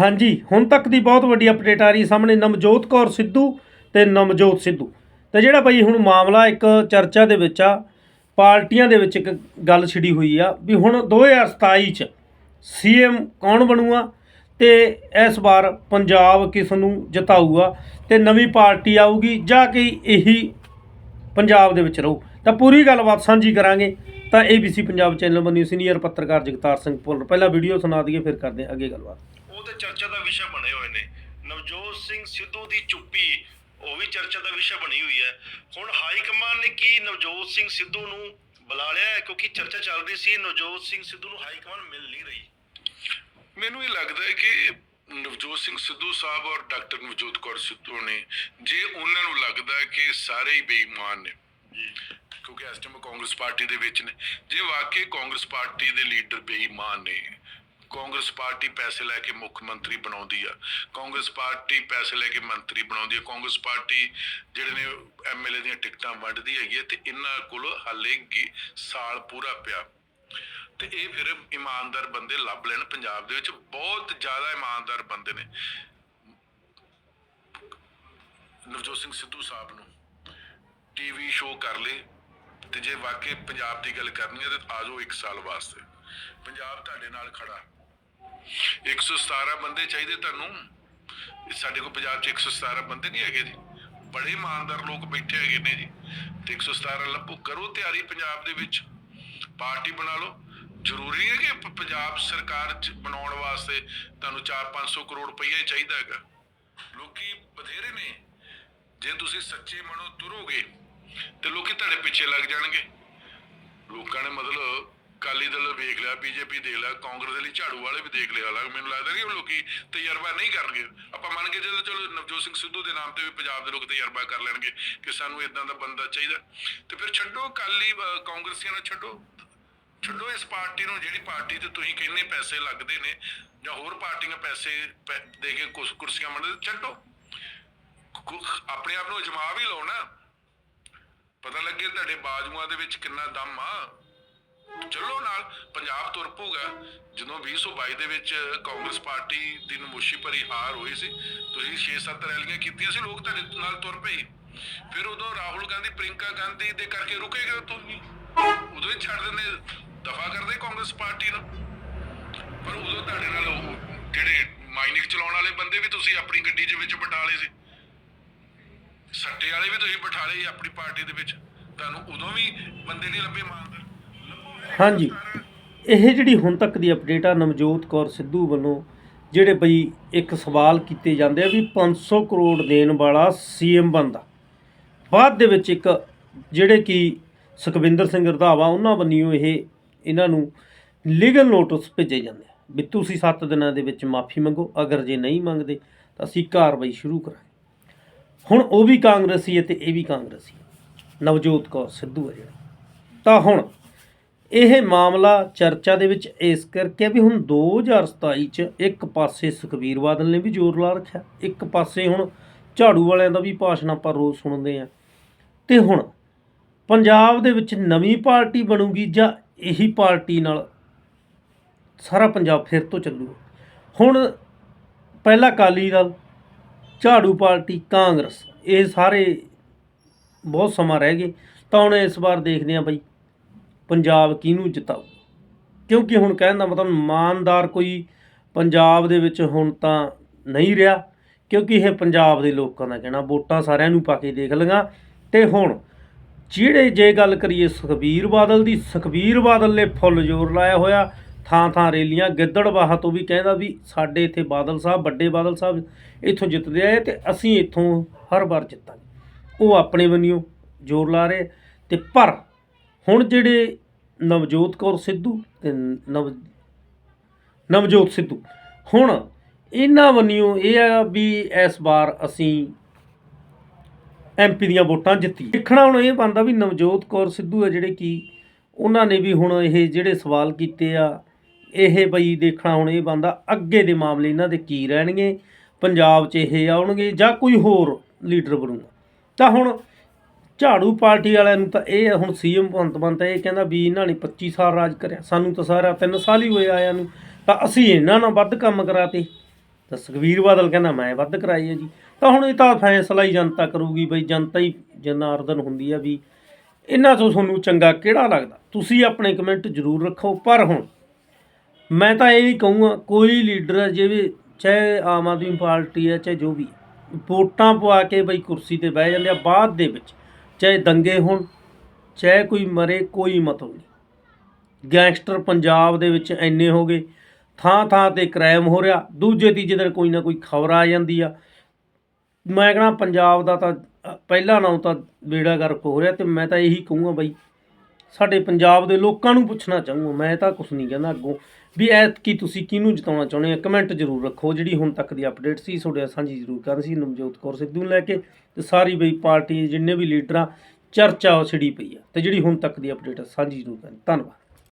ਹਾਂਜੀ, ਹੁਣ ਤੱਕ ਦੀ ਬਹੁਤ ਵੱਡੀ ਅਪਡੇਟ ਆ ਰਹੀ ਸਾਹਮਣੇ ਨਵਜੋਤ ਕੌਰ ਸਿੱਧੂ ਤੇ ਨਵਜੋਤ ਸਿੱਧੂ। ਤੇ ਜਿਹੜਾ ਬਈ ਹੁਣ ਮਾਮਲਾ ਇੱਕ ਚਰਚਾ ਦੇ ਵਿੱਚ ਆ, ਪਾਰਟੀਆਂ ਦੇ ਵਿੱਚ ਇੱਕ ਗੱਲ ਛਿੜੀ ਹੋਈ ਆ ਵੀ ਹੁਣ 2027 ਚ ਸੀਐਮ ਕੌਣ ਬਣੂਗਾ ਤੇ ਇਸ ਵਾਰ ਪੰਜਾਬ ਕਿਸ ਨੂੰ ਜਿਤਾਊਗਾ ਤੇ ਨਵੀਂ ਪਾਰਟੀ ਆਊਗੀ ਜਾਂ ਕਿ ਇਹੀ ਪੰਜਾਬ ਦੇ ਵਿੱਚ ਰਹੂ। ਤਾਂ ਪੂਰੀ ਗੱਲਬਾਤ ਸਾਂਝੀ ਕਰਾਂਗੇ। ਤਾਂ ABC ਪੰਜਾਬ ਚੈਨਲ ਬਣੀ ਸੀਨੀਅਰ ਪੱਤਰਕਾਰ ਜਗਤਾਰ ਸਿੰਘ ਭੁੱਲਰ। ਪਹਿਲਾਂ ਵੀਡੀਓ ਸੁਣਾ ਦਈਏ, ਫਿਰ ਕਰਦੇ ਹਾਂ ਅੱਗੇ ਗੱਲਬਾਤ। ਤੇ ਚਰਚਾ ਦਾ ਵਿਸ਼ਾ ਬਣੇ ਹੋਏ ਨੇ। ਨਵਜੋਤ ਸਿੰਘ ਸਿੱਧੂ ਦੀ ਚੁੱਪੀ ਉਹ ਵੀ ਚਰਚਾ ਦਾ ਵਿਸ਼ਾ ਬਣੀ ਹੋਈ ਹੈ। ਹੁਣ ਹਾਈ ਕਮਾਂਡ ਨੇ ਕੀ ਨਵਜੋਤ ਸਿੰਘ ਸਿੱਧੂ ਨੂੰ ਬੁਲਾ ਲਿਆ ਕਿਉਂਕਿ ਚਰਚਾ ਚੱਲ ਰਹੀ ਸੀ ਨਵਜੋਤ ਸਿੰਘ ਸਿੱਧੂ ਨੂੰ ਹਾਈ ਕਮਾਂਡ ਮਿਲ ਨਹੀਂ ਰਹੀ। ਮੈਨੂੰ ਇਹ ਲੱਗਦਾ ਹੈ ਕਿ ਨਵਜੋਤ ਸਿੰਘ ਸਿੱਧੂ ਸਾਹਿਬ ਔਰ ਡਾਕਟਰ ਨਵਜੋਤ ਕੌਰ ਸਿੱਧੂ ਨੇ ਜੇ ਉਹਨਾਂ ਨੂੰ ਲੱਗਦਾ ਹੈ ਕਿ ਸਾਰੇ ਹੀ ਬੇਈਮਾਨ ਨੇ ਕਿਉਂਕਿ ਇਸ ਟਾਈਮ ਕਾਂਗਰਸ ਪਾਰਟੀ ਦੇ ਵਿੱਚ ਨੇ ਜੇ ਵਾਕਈ ਕਾਂਗਰਸ ਪਾਰਟੀ ਦੇ ਲੀਡਰ ਬੇਈਮਾਨ ਨੇ ਕਾਂਗਰਸ ਪਾਰਟੀ ਪੈਸੇ ਲੈ ਕੇ ਮੁੱਖ ਮੰਤਰੀ ਬਣਾਉਂਦੀ ਆ। ਕਾਂਗਰਸ ਪਾਰਟੀ ਪੈਸੇ ਲੈ ਕੇ ਮੰਤਰੀ ਬਣਾਉਂਦੀ ਆ। ਕਾਂਗਰਸ ਪਾਰਟੀ ਜਿਹੜੇ ਨੇ ਐਮਐਲਏ ਦੀਆਂ ਟਿਕਟਾਂ ਵੰਡਦੀ ਹੈਗੀ ਹੈ ਤੇ ਇਹਨਾਂ ਕੋਲ ਹਾਲੇ ਸਾਲ ਪੂਰਾ ਪਿਆ। ਤੇ ਇਹ ਫਿਰ ਇਮਾਨਦਾਰ ਬੰਦੇ ਲੱਭ ਲੈਣ ਪੰਜਾਬ ਦੇ ਵਿੱਚ। ਬਹੁਤ ਜ਼ਿਆਦਾ ਇਮਾਨਦਾਰ ਬੰਦੇ ਨੇ। ਨਵਜੋਤ ਸਿੰਘ ਸਿੱਧੂ ਸਾਹਿਬ ਨੂੰ ਟੀਵੀ ਸ਼ੋਅ ਕਰ ਲੇ ਤੇ ਜੇ ਵਾਕਈ ਪੰਜਾਬ ਦੀ ਗੱਲ ਕਰਨੀ ਹੈ ਤੇ ਆਜੋ ਜਾਓ 1 ਸਾਲ ਵਾਸਤੇ। ਪੰਜਾਬ ਤੁਹਾਡੇ ਨਾਲ ਖੜਾ। 117 ਬੰਦੇ ਚਾਹੀਦੇ ਤੁਹਾਨੂੰ? ਸਾਡੇ ਕੋਲ ਪੰਜਾਬ 'ਚ 117 ਬੰਦੇ ਨਹੀਂ ਹੈਗੇ ਜੀ। ਬੜੇ ਇਮਾਨਦਾਰ ਲੋਕ ਬੈਠੇ ਹੈਗੇ ਨੇ ਜੀ। ਤੇ 117 ਲੱਭੋ, ਕਰੋ ਤਿਆਰੀ ਪੰਜਾਬ ਦੇ ਵਿੱਚ। ਪਾਰਟੀ ਬਣਾ ਲਓ। ਜ਼ਰੂਰੀ ਹੈ ਕਿ ਪੰਜਾਬ ਸਰਕਾਰ ਚ ਬਣਾਉਣ ਵਾਸਤੇ ਤੁਹਾਨੂੰ 4-500 ਕਰੋੜ ਰੁਪਈਆ ਚਾਹੀਦਾ ਹੈਗਾ। ਲੋਕੀ ਬਥੇਰੇ ਨੇ। ਜੇ ਤੁਸੀਂ ਸੱਚੇ ਮਨੋਂ ਤੁਰੋਗੇ ਤੇ ਲੋਕੀ ਤੁਹਾਡੇ ਪਿੱਛੇ ਲੱਗ ਜਾਣਗੇ। ਲੋਕਾਂ ਨੇ ਮਤਲਬ ਅਕਾਲੀ ਦਲ ਵੇਖ ਲਿਆ, ਬੀਜੇਪੀ ਦੇਖ ਲਿਆ, ਕਾਂਗਰਸ ਦੇ ਲਈ ਝਾੜੂ ਵਾਲੇ ਵੀ ਦੇਖ ਲਿਆ ਲੱਗ। ਮੈਨੂੰ ਲੱਗਦਾ ਕਿ ਉਹ ਲੋਕੀ ਤਜਰਬਾ ਨਹੀਂ ਕਰਨਗੇ। ਆਪਾਂ ਮੰਨ ਕੇ ਚੱਲੋ, ਚਲੋ ਨਵਜੋਤ ਸਿੰਘ ਸਿੱਧੂ ਦੇ ਨਾਮ ਤੇ ਵੀ ਪੰਜਾਬ ਦੇ ਲੋਕ ਤਜਰਬਾ ਕਰ ਲੈਣਗੇ ਕਿ ਸਾਨੂੰ ਇਦਾਂ ਦਾ ਬੰਦਾ ਚਾਹੀਦਾ। ਤੇ ਫਿਰ ਛੱਡੋ ਕਾਲੀ ਕਾਂਗਰਸੀਆਂ ਨੂੰ ਛੱਡੋ। ਛੱਡੋ ਇਸ ਪਾਰਟੀ ਨੂੰ ਜਿਹੜੀ ਪਾਰਟੀ ਤੇ ਤੁਸੀਂ ਕਹਿੰਦੇ ਪੈਸੇ ਲੱਗਦੇ ਨੇ ਜਾਂ ਹੋਰ ਪਾਰਟੀਆਂ ਪੈਸੇ ਦੇ ਕੇ ਕੁਛ ਕੁਰਸੀਆਂ ਮੰਨਦੇ ਛੱਡੋ। ਆਪਣੇ ਆਪ ਨੂੰ ਅਜਮਾ ਵੀ ਲਓ ਨਾ। ਪਤਾ ਲੱਗੇ ਤੁਹਾਡੇ ਬਾਜੂਆਂ ਦੇ ਵਿੱਚ ਕਿੰਨਾ ਦਮ ਆ। ਚਲੋ ਨਾਲ ਪੰਜਾਬ ਤੁਰ ਪਊਗਾ। ਜਦੋਂ 2022 ਦੇ ਵਿੱਚ ਕਾਂਗਰਸ ਪਾਰਟੀ ਦੀ ਨਮੋਸ਼ੀ ਭਰੀ ਹਾਰ ਹੋਈ ਸੀ, ਤੁਸੀਂ 6-7 ਰੈਲੀਆਂ ਕੀਤੀਆਂ ਸੀ, ਲੋਕ ਤੁਹਾਡੇ ਨਾਲ ਤੁਰ ਪਏ। ਫਿਰ ਉਦੋਂ ਰਾਹੁਲ ਗਾਂਧੀ ਪ੍ਰਿੰਕਾ ਗਾਂਧੀ ਦੇ ਕਰਕੇ ਰੁਕੇ ਗਏ ਤੁਸੀਂ ਉਦੋਂ ਹੀ ਛੱਡ ਦਿੰਦੇ, ਦਫਾ ਕਰਦੇ ਕਾਂਗਰਸ ਪਾਰਟੀ ਨੂੰ। ਪਰ ਉਦੋਂ ਤੁਹਾਡੇ ਨਾਲ ਉਹ ਜਿਹੜੇ ਮਾਈਨਿੰਗ ਚਲਾਉਣ ਵਾਲੇ ਬੰਦੇ ਵੀ ਤੁਸੀਂ ਆਪਣੀ ਗੱਡੀ ਦੇ ਵਿੱਚ ਬਿਠਾ ਲਏ ਸੀ। ਸੱਟੇ ਵਾਲੇ ਵੀ ਤੁਸੀਂ ਬਿਠਾ ਲਏ ਆਪਣੀ ਪਾਰਟੀ ਦੇ ਵਿੱਚ। ਤੁਹਾਨੂੰ ਉਦੋਂ ਵੀ ਬੰਦੇ ਨਹੀਂ ਲੱਭੇ ਮਾਨ ਹਾਂਜੀ। ਇਹ ਜਿਹੜੀ ਹੁਣ ਤੱਕ ਦੀ ਅਪਡੇਟ ਆ, ਨਵਜੋਤ ਕੌਰ ਸਿੱਧੂ ਵੱਲੋਂ ਜਿਹੜੇ ਬਈ ਇੱਕ ਸਵਾਲ ਕੀਤੇ ਜਾਂਦੇ ਆ ਵੀ 500 ਕਰੋੜ ਦੇਣ ਵਾਲਾ ਸੀਐਮ ਬੰਦਾ ਬਾਅਦ ਦੇ ਵਿੱਚ ਇੱਕ ਜਿਹੜੇ ਕਿ ਸੁਖਵਿੰਦਰ ਸਿੰਘ ਰਧਾਵਾ, ਉਹਨਾਂ ਵੱਲੋਂ ਇਹ ਇਹਨਾਂ ਨੂੰ ਲੀਗਲ ਨੋਟਿਸ ਭੇਜੇ ਜਾਂਦੇ ਆ ਵੀ ਤੁਸੀਂ 7 ਦਿਨਾਂ ਦੇ ਵਿੱਚ ਮਾਫੀ ਮੰਗੋ, ਅਗਰ ਜੇ ਨਹੀਂ ਮੰਗਦੇ ਤਾਂ ਅਸੀਂ ਕਾਰਵਾਈ ਸ਼ੁਰੂ ਕਰਾਂਗੇ। ਹੁਣ ਉਹ ਵੀ ਕਾਂਗਰਸੀ ਹੈ ਤੇ ਇਹ ਵੀ ਕਾਂਗਰਸੀ ਨਵਜੋਤ ਕੌਰ ਸਿੱਧੂ ਹੈ ਜਿਹੜਾ। ਤਾਂ ਹੁਣ ਇਹ ਮਾਮਲਾ ਚਰਚਾ ਦੇ ਵਿੱਚ ਇਸ ਕਰਕੇ ਵੀ ਹੁਣ 2027 ਚ ਇੱਕ ਪਾਸੇ ਸੁਖਬੀਰ ਬਾਦਲ ਨੇ ਵੀ ਜ਼ੋਰ ਲਾ ਰੱਖਿਆ, ਇੱਕ ਪਾਸੇ ਹੁਣ ਝਾੜੂ ਵਾਲਿਆਂ ਦਾ ਵੀ ਭਾਸ਼ਣ ਆਪਾਂ ਰੋਜ਼ ਸੁਣਦੇ ਆ ਤੇ ਹੁਣ ਪੰਜਾਬ ਦੇ ਵਿੱਚ ਨਵੀਂ ਪਾਰਟੀ ਬਣੂਗੀ ਜਾਂ ਇਹੀ ਪਾਰਟੀ ਨਾਲ ਸਾਰਾ ਪੰਜਾਬ ਫਿਰ ਤੋਂ ਚੱਲੂਗਾ? ਹੁਣ ਪਹਿਲਾ ਅਕਾਲੀ ਦਲ, ਝਾੜੂ ਪਾਰਟੀ, ਕਾਂਗਰਸ, ਇਹ ਸਾਰੇ ਬਹੁਤ ਸਮਾਂ ਰਹਿ ਗਏ, ਤਾਂ ਹੁਣ ਇਸ ਵਾਰ ਦੇਖਦੇ ਹਾਂ ਬਈ। ਪੰਜਾਬ ਕਿਹਨੂੰ ਜਿਤਾਊ? ਕਿਉਂਕਿ ਹੁਣ ਕਹਿਣ ਦਾ ਮਤਲਬ ਇਮਾਨਦਾਰ ਕੋਈ ਪੰਜਾਬ ਦੇ ਵਿੱਚ ਹੁਣ ਤਾਂ ਨਹੀਂ ਰਿਹਾ, ਕਿਉਂਕਿ ਇਹ ਪੰਜਾਬ ਦੇ ਲੋਕਾਂ ਦਾ ਕਹਿਣਾ, ਵੋਟਾਂ ਸਾਰਿਆਂ ਨੂੰ ਪਾ ਕੇ ਦੇਖ ਲਈਆਂ। ਤੇ ਹੁਣ ਜਿਹੜੇ ਜੇ ਗੱਲ ਕਰੀਏ ਸੁਖਬੀਰ ਬਾਦਲ ਦੀ, ਸੁਖਬੀਰ ਬਾਦਲ ਨੇ ਫੁੱਲ ਜ਼ੋਰ ਲਾਇਆ ਹੋਇਆ, ਥਾਂ ਥਾਂ ਰੇਲੀਆਂ ਗਿੱਦੜਬਾਹਾ ਤੋਂ ਵੀ ਕਹਿੰਦਾ ਵੀ ਸਾਡੇ ਇੱਥੇ ਬਾਦਲ ਸਾਹਿਬ, ਵੱਡੇ ਬਾਦਲ ਸਾਹਿਬ ਇੱਥੋਂ ਜਿੱਤਦੇ ਆਏ ਤੇ ਅਸੀਂ ਇੱਥੋਂ ਹਰ ਵਾਰ ਜਿੱਤਾਂਗੇ। ਉਹ ਆਪਣੇ ਵੱਲੋਂ ਜ਼ੋਰ ਲਾ ਰਹੇ ਤੇ ਪਰ ਹੁਣ ਜਿਹੜੇ ਨਵਜੋਤ ਕੌਰ ਸਿੱਧੂ ਤੇ ਨਵ ਨਵਜੋਤ ਸਿੱਧੂ, ਹੁਣ ਇਹਨਾਂ ਵੱਲੋਂ ਇਹ ਆ ਵੀ ਇਸ ਵਾਰ ਅਸੀਂ ਐਮਪੀ ਦੀਆਂ ਵੋਟਾਂ ਜਿੱਤੀ ਦੇਖਣਾ ਹੁਣ ਇਹ ਬਣਦਾ ਵੀ ਨਵਜੋਤ ਕੌਰ ਸਿੱਧੂ ਆ ਜਿਹੜੇ ਕੀ ਉਹਨਾਂ ਨੇ ਵੀ ਹੁਣ ਇਹ ਜਿਹੜੇ ਸਵਾਲ ਕੀਤੇ ਆ, ਇਹ ਬਈ ਦੇਖਣਾ ਹੁਣ ਇਹ ਬਣਦਾ ਅੱਗੇ ਦੇ ਮਾਮਲੇ ਇਹਨਾਂ ਦੇ ਕੀ ਰਹਿਣਗੇ, ਪੰਜਾਬ 'ਚ ਇਹ ਆਉਣਗੇ ਜਾਂ ਕੋਈ ਹੋਰ ਲੀਡਰ ਬਣੂਗਾ। ਤਾਂ ਹੁਣ ਝਾੜੂ ਪਾਰਟੀ ਵਾਲਿਆਂ ਨੂੰ ਤਾਂ ਇਹ ਹੁਣ ਸੀਐਮ ਭਗਵੰਤ ਮਾਨ ਤਾਂ ਇਹ ਕਹਿੰਦਾ ਵੀ ਇਹਨਾਂ ਨੇ 25 ਸਾਲ ਰਾਜ ਕਰਿਆ। ਸਾਨੂੰ ਤਾਂ ਸਾਰਾ 3 ਸਾਲ ਹੀ ਹੋਏ ਆਇਆਂ ਨੂੰ। ਤਾਂ ਅਸੀਂ ਇਹਨਾਂ ਨਾਲ ਵੱਧ ਕੰਮ ਕਰਾਤੇ। ਤਾਂ ਸੁਖਬੀਰ ਬਾਦਲ ਕਹਿੰਦਾ, ਮੈਂ ਵੱਧ ਕਰਾਈ ਹੈ ਜੀ। ਤਾਂ ਹੁਣ ਇਹ ਤਾਂ ਫੈਸਲਾ ਹੀ ਜਨਤਾ ਕਰੂਗੀ ਬਈ, ਜਨਤਾ ਹੀ ਜਨਾਰਦਨ ਹੁੰਦੀ ਆ ਵੀ ਇਹਨਾਂ ਤੋਂ ਤੁਹਾਨੂੰ ਚੰਗਾ ਕਿਹੜਾ ਲੱਗਦਾ? ਤੁਸੀਂ ਆਪਣੇ ਕਮੈਂਟ ਜ਼ਰੂਰ ਰੱਖੋ। ਪਰ ਹੁਣ ਮੈਂ ਤਾਂ ਇਹ ਹੀ ਕਹੂੰਗਾ, ਕੋਈ ਲੀਡਰ ਹੈ, ਜਿਵੇਂ ਚਾਹੇ ਆਮ ਆਦਮੀ ਪਾਰਟੀ ਹੈ, ਚਾਹੇ ਜੋ ਵੀ ਵੋਟਾਂ ਪਵਾ ਕੇ ਬਈ ਕੁਰਸੀ ਤੇ ਬਹਿ ਜਾਂਦੇ ਆ, ਬਾਅਦ ਦੇ ਵਿੱਚ ਚਾਹੇ ਦੰਗੇ ਹੋਣ ਚਾਹੇ ਕੋਈ ਮਰੇ ਕੋਈ ਮਤਲਬ ਨਹੀਂ ਗੈਂਗਸਟਰ ਪੰਜਾਬ ਦੇ ਵਿੱਚ ਇੰਨੇ ਹੋ ਗਏ ਥਾਂ ਥਾਂ ਤੇ ਕ੍ਰਾਈਮ ਹੋ ਰਿਹਾ ਦੂਜੇ ਤੀਜੇ ਦਿਨ ਕੋਈ ਨਾ ਕੋਈ ਖਬਰ ਆ ਜਾਂਦੀ ਆ। ਮੈਂ ਕਹਣਾ ਪੰਜਾਬ ਦਾ ਤਾਂ ਅ, ਪਹਿਲਾਂ ਨਾਲੋਂ ਤਾਂ ਬੇੜਾ ਗਰਕ ਹੋ ਰਿਹਾ ਤੇ ਮੈਂ ਤਾਂ ਇਹੀ ਕਹੂੰਗਾ ਬਈ ਸਾਡੇ ਪੰਜਾਬ ਦੇ ਲੋਕਾਂ ਨੂੰ ਪੁੱਛਣਾ ਚਾਹੂੰਗਾ ਮੈਂ ਤਾਂ ਕੁਝ ਨਹੀਂ ਕਹਿੰਦਾ ਅੱਗੋਂ। ਵੀ ਐਤਕੀ ਤੁਸੀਂ ਕਿਹਨੂੰ ਜਿਤਾਉਣਾ ਚਾਹੁੰਦੇ ਆ ਕਮੈਂਟ ਜ਼ਰੂਰ ਰੱਖੋ। ਜਿਹੜੀ ਹੁਣ ਤੱਕ ਦੀ ਅਪਡੇਟ ਸੀ, ਤੁਹਾਡੇ ਨਾਲ ਸਾਂਝੀ ਜ਼ਰੂਰ ਕਰਨ ਸੀ, ਨਵਜੋਤ ਕੌਰ ਸਿੱਧੂ ਨੂੰ ਲੈ ਕੇ ਤੇ ਸਾਰੀ ਬਈ ਪਾਰਟੀ ਜਿੰਨੇ ਵੀ ਲੀਡਰਾਂ ਚਰਚਾ ਉਹ ਛਿੜੀ ਪਈ ਆ। ਤੇ ਜਿਹੜੀ ਹੁਣ ਤੱਕ ਦੀ ਅਪਡੇਟ ਸਾਂਝੀ ਜ਼ਰੂਰ ਕਰਨ। ਧੰਨਵਾਦ।